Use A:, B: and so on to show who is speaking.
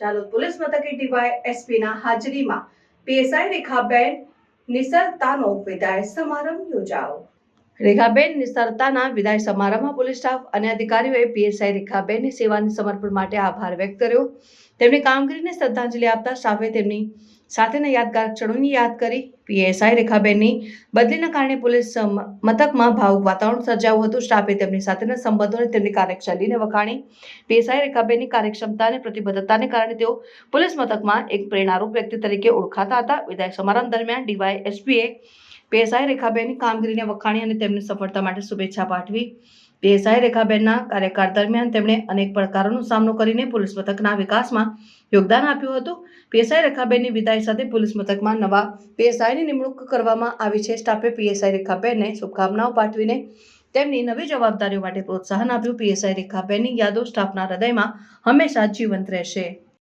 A: Chalod police મથકે DY એસપીના હાજરીમાં PSI Rekhaben નિસરતાનો વિદાય સમારંભ યોજાયો રેખાબેન નિસરતાના વિદાય સમારંભમાં પોલીસ સ્ટાફ અને અધિકારીઓએ પીએસઆઈ રેખાબેનની સેવાની સમર્પણ માટે આભાર વ્યક્ત કર્યો. તેમની કામગીરીને શ્રદ્ધાંજલિ આપતા સ્ટાફે તેમની સાથેના યાદગાર ક્ષણોની યાદ કરી પીએસઆઈ રેખાબેનની બદલીના કારણે પોલીસ મથકમાં ભાવુક વાતાવરણ સર્જાયું હતું. સ્ટાફે તેમની સાથેના સંબંધોને તેમની કાર્યશૈલીને વખાણી, પીએસઆઈ રેખાબેનની કાર્યક્ષમતા અને પ્રતિબદ્ધતાને કારણે તેઓ પોલીસ મથકમાં એક પ્રેરણારૂપ વ્યક્તિ તરીકે ઓળખાતા હતા. વિદાય સમારંભ દરમિયાન ડીવાય એસપીએ પીએસઆઈ રેખાબેનની કામગીરીને વખાણી અને તેમની સફળતા માટે શુભેચ્છા પાઠવી. પીએસઆઈ રેખાબેનના કાર્યકાળ દરમિયાન તેમણે અનેક પડકારોનો સામનો કરીને પોલીસ મથકના વિકાસમાં યોગદાન આપ્યું હતું. પીએસઆઈ રેખાબેનની વિદાય સાથે પોલીસ મથકમાં નવા પીએસઆઈની નિમણૂક કરવામાં આવી છે. સ્ટાફે પીએસઆઈ રેખાબેનને શુભકામનાઓ પાઠવીને તેમની નવી જવાબદારીઓ માટે પ્રોત્સાહન આપ્યું. પીએસઆઈ રેખાબેનની યાદો સ્ટાફના હૃદયમાં હંમેશા જીવંત રહેશે.